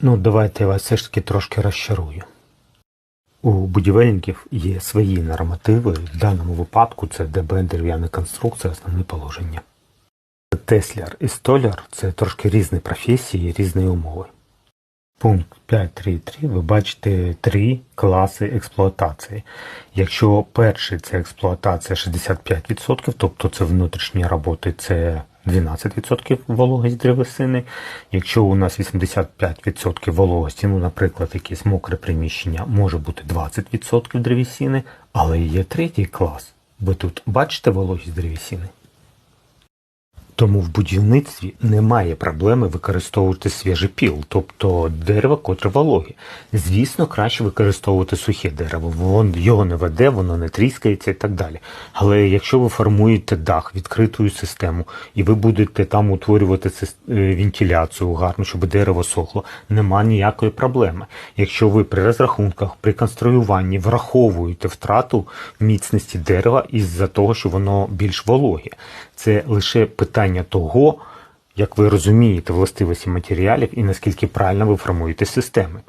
Ну, давайте я вас все ж таки трошки розчарую. У будівельників є свої нормативи. В даному випадку це ДБ дерев'яна конструкція, основне положення. Тесляр і столяр це трошки різні професії, різні умови. Пункт 5.3.3 ви бачите три класи експлуатації. Якщо перший це експлуатація 65%, тобто це внутрішні роботи, це 12% вологість древесини. Якщо у нас 85% вологості, ну, наприклад, якесь мокре приміщення, може бути 20% древесини, але є третій клас. Ви тут бачите вологість древесини? Тому в будівництві немає проблеми використовувати свіжий піл, тобто дерево, котре вологе. Звісно, краще використовувати сухе дерево, воно його не веде, воно не тріскається і так далі. Але якщо ви формуєте дах, відкриту систему, і ви будете там утворювати е, вентиляцію гарно, щоб дерево сохло, нема ніякої проблеми. Якщо ви при розрахунках, при конструюванні враховуєте втрату міцності дерева із-за того, що воно більш вологе, це лише питання того, як ви розумієте властивості матеріалів і наскільки правильно ви формуєте системи.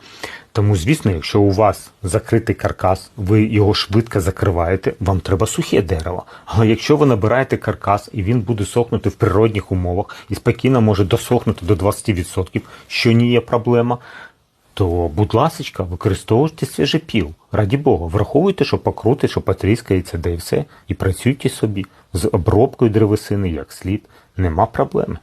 Тому, звісно, якщо у вас закритий каркас, ви його швидко закриваєте, вам треба сухе дерево. Але якщо ви набираєте каркас і він буде сохнути в природних умовах і спокійно може досохнути до 20%, що не є проблема, то, будь ласка, використовуйте свіжий піл. Раді Бога, враховуйте, що покрути, що потріскається, де і все, і працюйте собі з обробкою древесини як слід. Нема проблеми.